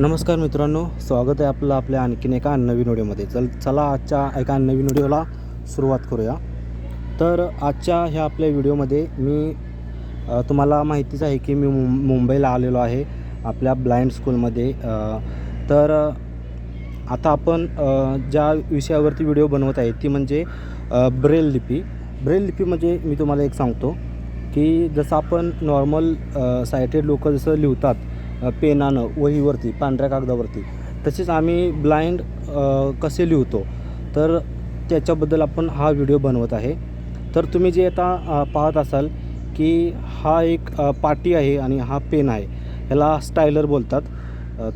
नमस्कार मित्रांनो स्वागत आहे आपलं आपल्या आणखीन एका नवीन व्हिडिओमध्ये. चल चला आजच्या एका नवीन व्हिडिओला सुरुवात करूया. तर आजच्या ह्या आपल्या व्हिडिओमध्ये मी तुम्हाला माहितीच आहे की मी मुं मुंबईला आलेलो आहे आपल्या ब्लाइंड स्कूलमध्ये. तर आता आपण ज्या विषयावरती व्हिडिओ बनवत आहे ती म्हणजे ब्रेल लिपी. ब्रेल लिपी म्हणजे मी तुम्हाला एक सांगतो की जसं आपण नॉर्मल सायटेड लोक जसं लिहितात पेनानं वहीवरती पांढऱ्या कागदावरती. तसेच आम्ही ब्लाइंड कसे लिहितो तर त्याच्याबद्दल आपण हा व्हिडिओ बनवत आहे. तर तुम्ही जे आता पाहत असाल की हा एक पाटी आहे आणि हा पेन आहे. ह्याला स्टायलर बोलतात.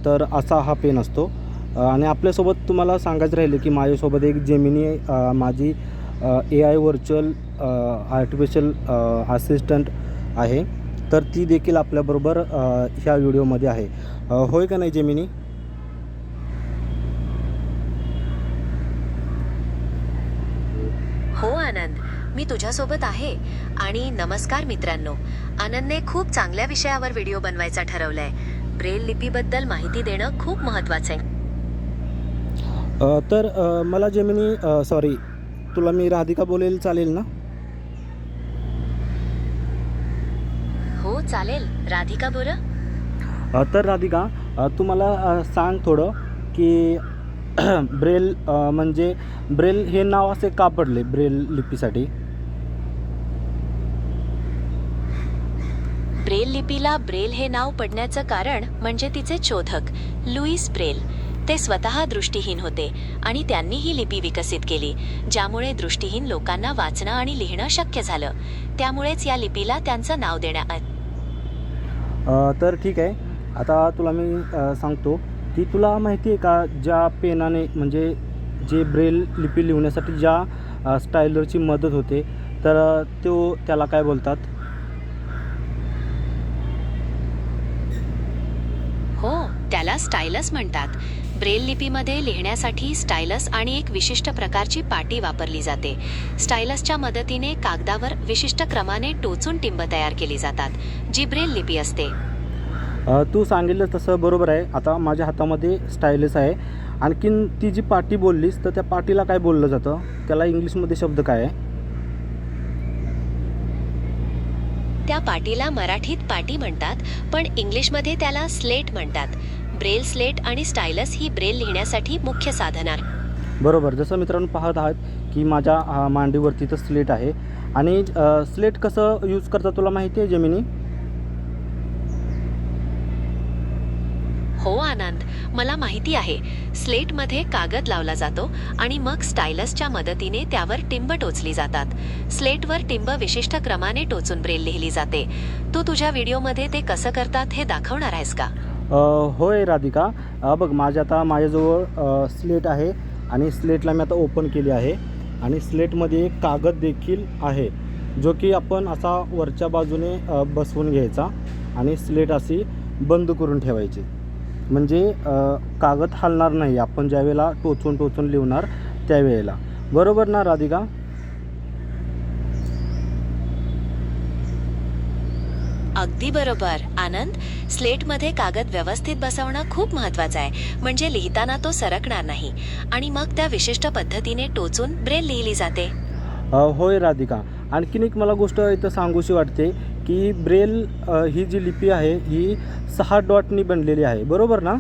तर असा हा पेन असतो. आणि आपल्यासोबत तुम्हाला सांगायचं राहिलं की माझ्यासोबत एक जेमिनी माझी A I virtual artificial assistant आहे. तर ती देखील आपल्याबरोबर ह्या व्हिडिओमध्ये आहे. होय का नाही जेमिनी? हो आनंद. मी तुझ्यासोबत आहे. आणि नमस्कार मित्रांनो. आनंदने खूप चांगल्या विषयावर व्हिडिओ बनवायचा ठरवलाय. ब्रेल लिपीबद्दल माहिती देणं खूप महत्वाचं आहे. तर मला जेमिनी सॉरी तुला मी राधिका बोलेल चालेल ना? हो चालेल. राधिका बोला. तर राधिका तू मला सांग थोडं की ब्रेल म्हणजे ब्रेल हे नाव असे का पडले ब्रेल लिपीसाठी? ब्रेल लिपीला ब्रेल हे नाव पडण्याचं कारण म्हणजे तिचे चोधक लुईस ब्रेल. ते स्वतः दृष्टीहीन होते आणि त्यांनी ही लिपी विकसित केली ज्यामुळे दृष्टीहीन लोकांना वाचणं आणि लिहिणं शक्य झालं. त्यामुळेच या लिपीला त्यांचं नाव देण्यात तर ठीक आहे. आता तुला मी सांगतो की तुला माहिती आहे का ज्या पेनाने म्हणजे जे ब्रेल लिपी लिहिण्यासाठी ज्या स्टायलरची मदत होते तर तो त्याला काय बोलतात? हो त्याला स्टायलस म्हणतात. ब्रेल लिपीमध्ये लिहिण्यासाठी स्टायलस आणि एक विशिष्ट प्रकारची पाटी वापरली जाते. स्टायलसच्या मदतीने कागदावर विशिष्ट क्रमाने टोचून टिंब तयार केली जातात जी ब्रेल लिपी असते. तू सांगितलं तसं बरोबर आहे. आता माझ्या हातामध्ये स्टायलस आहे. आणखीन ती जी पाटी बोललीस तर त्या पाटीला काय बोललं जातं? त्याला इंग्लिशमध्ये शब्द काय आहे? त्या पाटीला मराठीत पाटी म्हणतात पण इंग्लिशमध्ये त्याला स्लेट म्हणतात. ब्रेल स्लेट आणि स्टायलस ही ब्रेल लिहिण्यासाठी मुख्य साधन आहे बरोबर. जसं मित्रांनो पाहत आहात की माझ्या मांडीवरती तर स्लेट आहे. आणि स्लेट कसं यूज करतात तुला माहिती आहे जमिनी? हो आनंद. मला माहिती आहे. स्लेटमध्ये कागद लावला जातो आणि मग स्टायलसच्या मदतीने त्यावर टिंब टोचली जातात. स्लेटवर टिंब विशिष्ट क्रमाने टोचून ब्रेल लिहिली जाते. तू तुझ्या व्हिडिओमध्ये ते कसं करतात हे दाखवणार आहेस का? होय राधिका. बघ माझ्या आता माझ्याजवळ स्लेट आहे आणि स्लेटला मी आता ओपन केली आहे. आणि स्लेटमध्ये एक कागद देखील आहे जो की आपण असा वरच्या बाजूने बसवून घ्यायचा आणि स्लेट अशी बंद करून ठेवायची. म्हणजे कागद हलणार नाही आपण ज्यावेळेला टोचून टोचून लिहणार त्यावेळेला. बरोबर ना राधिका? अगदी बरोबर. आनंद स्लेटमध्ये कागद व्यवस्थित बसवणं खूप महत्वाचं आहे. म्हणजे लिहिताना तो सरकणार नाही. आणि मग त्या विशिष्ट पद्धतीने टोचून ब्रेल लिहिली जाते. अ, होय राधिका. आणखीन एक मला गोष्ट इथं सांगूशी वाटते की ब्रेल अ, ही जी लिपी आहे ही सहा डॉटनी बनलेली आहे. बरोबर ना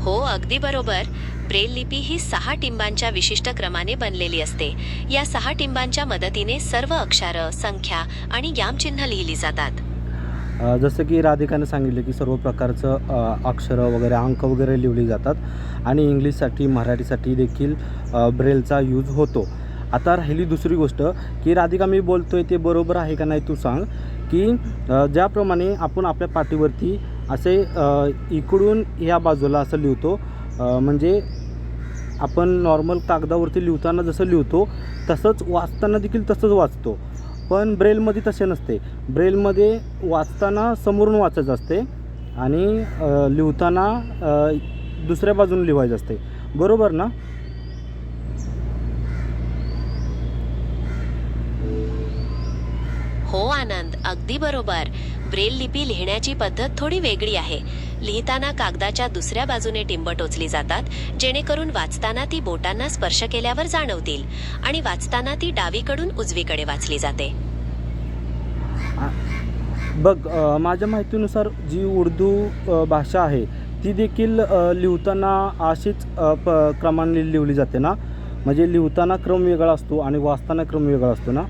हो अगदी बरोबर ब्रेल लिपी ही सहा टिंबांच्या विशिष्ट क्रमाने बनलेली असते. या सहा टिंबांच्या मदतीने सर्व अक्षरं संख्या आणि यामचिन्ह लिहिली जातात. अ, जसं की राधिकाने सांगितलं की सर्व प्रकारचं अ, अक्षरं वगैरे अंक वगैरे लिहिली जातात आणि इंग्लिशसाठी मराठीसाठी देखील अ, ब्रेलचा यूज होतो. आता राहिली दुसरी गोष्ट की राधिका मी बोलतोय ते बरोबर आहे का नाही तू सांग की अ, ज्याप्रमाणे आपण आपल्या पाठीवरती असे इकडून या बाजूला असं लिहितो. म्हणजे आपण नॉर्मल कागदावरती लिहिताना जसं लिहितो तसंच वाचताना देखील तसंच वाचतो. पण ब्रेलमध्ये तसे नसते. ब्रेलमध्ये वाचताना समोरून वाचायचं असते आणि लिहिताना दुसऱ्या बाजूने लिहायचं असते. बरोबर ना? हो आनंद अगदी बरोबर. ब्रेल लिपी लिहिण्याची पद्धत थोडी वेगळी आहे. लिहिताना कागदाच्या दुसऱ्या बाजूने टिंब टोचली जातात जेणेकरून वाचताना ती बोटांना स्पर्श केल्यावर जाणवतील आणि वाचताना ती डावीकडून उजवीकडे वाचली जाते. बघ माझ्या माहितीनुसार जी उर्दू भाषा आहे ती देखील लिहिताना अशीच प क्रमाने लिहिली जाते ना? म्हणजे लिहिताना क्रम वेगळा असतो आणि वाचताना क्रम वेगळा असतो ना?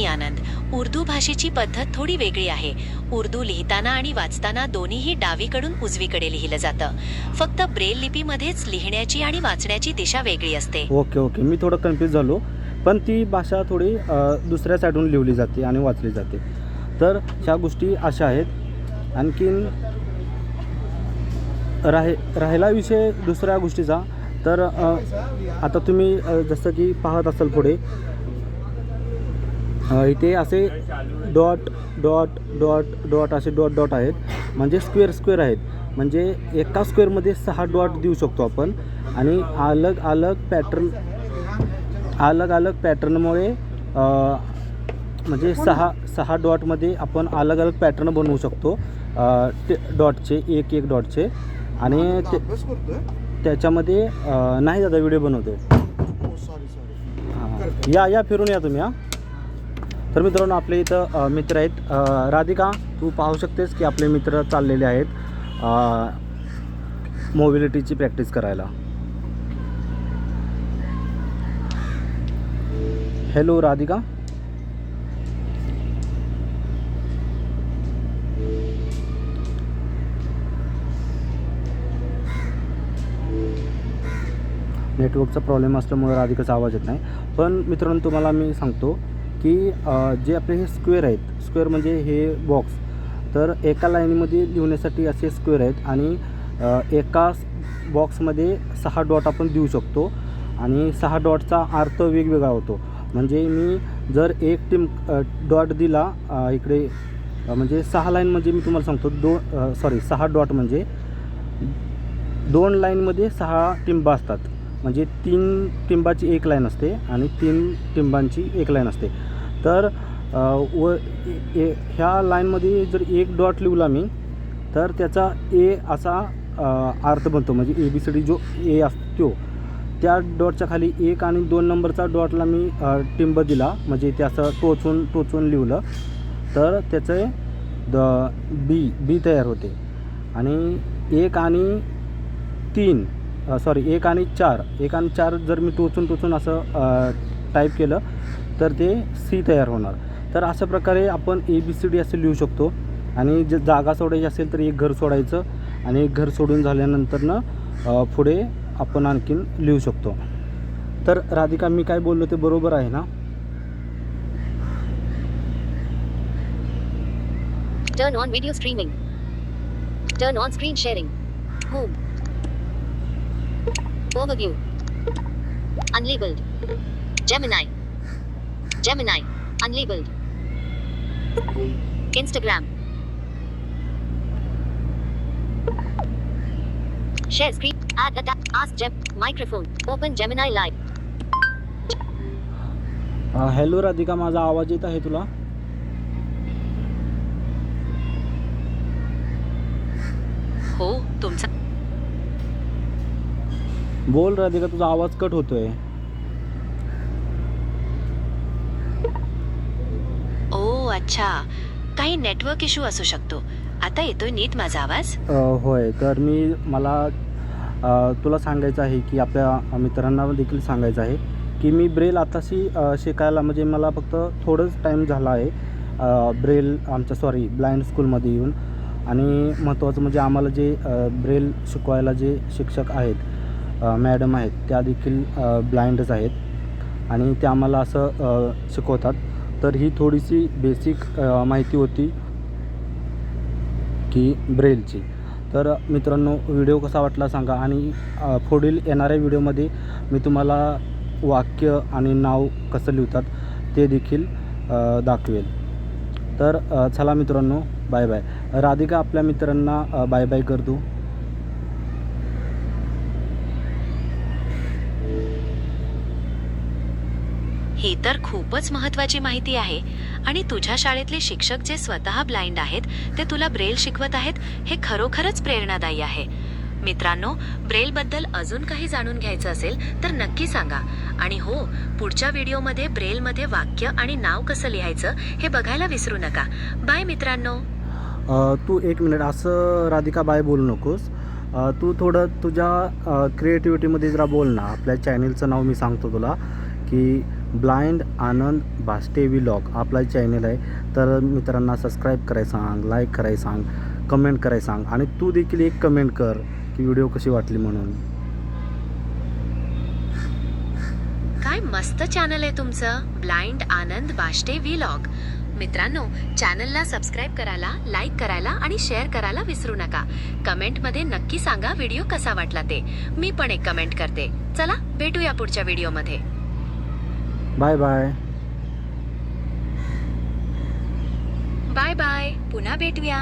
नाही आनंद. उर्दू भाषेची पद्धत थोडी वेगळी आहे. उर्दू लिहिताना आणि वाचताना दोन्हीही डावीकडून उजवीकडे लिहिलं जातं. फक्त ब्रेल लिपीमध्येच लिहिण्याची आणि वाचण्याची दिशा वेगळी असते. Okay okay. मी थोडं कन्फ्यूज झालो. पण ती भाषा थोडी दुसऱ्या साईडून लिहिली जाते आणि वाचली जाते. तर ह्या गोष्टी अशा आहेत. आणखीन राहे राहिला विषय दुसऱ्या गोष्टीचा. तर आता तुम्ही जसं की पाहत असाल पुढे इथे असे डॉट डॉट डॉट डॉट असे डॉट डॉट आहेत. म्हणजे स्क्वेअर स्क्वेअर आहेत. म्हणजे एका स्क्वेअरमध्ये सहा डॉट देऊ शकतो आपण. आणि अलग अलग पॅटर्न अलग अलग पॅटर्नमुळे म्हणजे सहा सहा डॉटमध्ये आपण अलग अलग पॅटर्न बनवू शकतो. ते डॉटचे एक एक डॉटचे. आणि ते त्याच्यामध्ये नाही दादा व्हिडिओ बनवतो हो सॉरी सॉरी हां. या या फिरून या तुम्ही हां. तर मित्रांनो आपले इथं मित्र आहेत. राधिका तू पाहू शकतेस की आपले मित्र चाललेले आहेत मोबिलिटीची प्रॅक्टिस करायला. हॅलो राधिका. नेटवर्कचा प्रॉब्लेम असल्यामुळे राधिकाचा आवाज येत नाही. पण मित्रांनो तुम्हाला मी सांगतो की जे आपले हे स्क्वेअर आहेत स्क्वेअर म्हणजे हे बॉक्स तर एका लाईनीमध्ये लिहिण्यासाठी असे स्क्वेअर आहेत आणि एका बॉक्समध्ये सहा डॉट आपण देऊ शकतो आणि सहा डॉटचा अर्थ वेगवेगळा होतो. म्हणजे मी जर एक टीम डॉट दिला इकडे म्हणजे सहा लाईन म्हणजे मी तुम्हाला सांगतो दोन सॉरी सहा डॉट म्हणजे दोन लाईनमध्ये सहा टिंब असतात म्हणजे तीन टिंबाची एक लाईन असते आणि तीन टिंबांची एक लाईन असते. तर व ए- ह्या लाईनमध्ये जर एक डॉट लिवला मी तर त्याचा ए असा अर्थ बनतो. म्हणजे ए बी सी डी जो ए असतो त्या डॉटच्या खाली एक आणि दोन नंबरचा डॉटला मी टिंब दिला. म्हणजे त्याचं टोचून टोचून लिवलं तर त्याचे द बी बी तयार होते. आणि एक आणि तीन सॉरी एक आणि चार. एक आणि चार जर मी टोचून टोचून असं टाईप केलं तर ते सी तयार होणार. तर अशा प्रकारे आपण ए बी सी डी असं लिहू शकतो. आणि जे जागा सोडायची असेल तर एक घर सोडायचं आणि एक घर सोडून झाल्यानंतरनं पुढे आपण आणखीन लिहू शकतो. तर राधिका मी काय बोललो ते बरोबर आहे ना? Turn on video streaming turn on screen sharing home Overview. Unlabeled. Gemini. Gemini. Unlabeled. Instagram. Share screen. Add a tab. Ask Gem. Microphone. Open Gemini Live. Hello Radhika माझा आवाज येत आहे तुला हो तुमचा बोल राधिका तुझा आवाज कट होतोय. ओ अच्छा. काही नेटवर्क इश्यू असू शकतो. आता येतोय नीट माझा आवाज? अ, होय तर मी मला अ, तुला सांगायचं आहे की आपल्या मित्रांना देखील सांगायचं आहे की मी ब्रेल आताशी अ, शिकायला म्हणजे मला फक्त थोडंच टाईम झाला आहे. अ, ब्रेल आमच्या सॉरी ब्लाइंड स्कूलमध्ये येऊन. आणि महत्त्वाचं म्हणजे आम्हाला जे अ, ब्रेल शिकवायला जे शिक्षक आहेत मॅडम आहेत त्या देखील ब्लाइंडच आहेत. आणि ते आम्हाला असं शिकवतात. तर ही थोडीशी बेसिक माहिती होती की ब्रेलची. तर मित्रांनो व्हिडिओ कसा वाटला सांगा. आणि पुढील येणाऱ्या व्हिडिओमध्ये मी तुम्हाला वाक्य आणि नाव कसं लिहितात ते देखील दाखवेल. तर चला मित्रांनो बाय बाय. राधिका आपल्या मित्रांना बाय बाय कर ही तर खूपच महत्वाची माहिती आहे. आणि तुझ्या शाळेतले शिक्षक जे स्वतः ब्लाइंड आहेत ते तुला ब्रेल शिकवत आहेत हे खरोखरच प्रेरणादायी आहे. मित्रांनो ब्रेल बद्दल अजून काही जाणून घ्यायचं असेल तर नक्की सांगा. आणि हो पुढच्या व्हिडिओमध्ये ब्रेलमध्ये वाक्य आणि नाव कसं लिहायचं हे बघायला विसरू नका. बाय मित्रांनो. तू एक मिनिट असं राधिका बाय बोलू नकोस. तू थोडं तुझ्या क्रिएटिव्हिटीमध्ये जरा बोल ना. आपल्या चॅनेलचं नाव मी सांगतो तुला की ब्लाइंड आनंद भाष्टे व्लॉग. आपला चॅनल आहे. तर मित्रांना सबस्क्राईब कराय सांग लाईक करायला सांग कमेंट कराय सांग. आणि तू देखील एक कमेंट कर की व्हिडिओ कशी वाटली म्हणून. काय मस्त चॅनल आहे तुमचं. Blind Anand Bashte vlog. मित्रांनो चॅनलला सबस्क्राईब करायला लाईक करायला आणि शेअर करायला विसरू नका. कमेंटमध्ये नक्की सांगा व्हिडिओ कसा वाटला ते. मी पण एक कमेंट करते. चला भेटूया पुढच्या व्हिडिओमध्ये बाय बाय. Bye bye. पुन्हा भेटूया.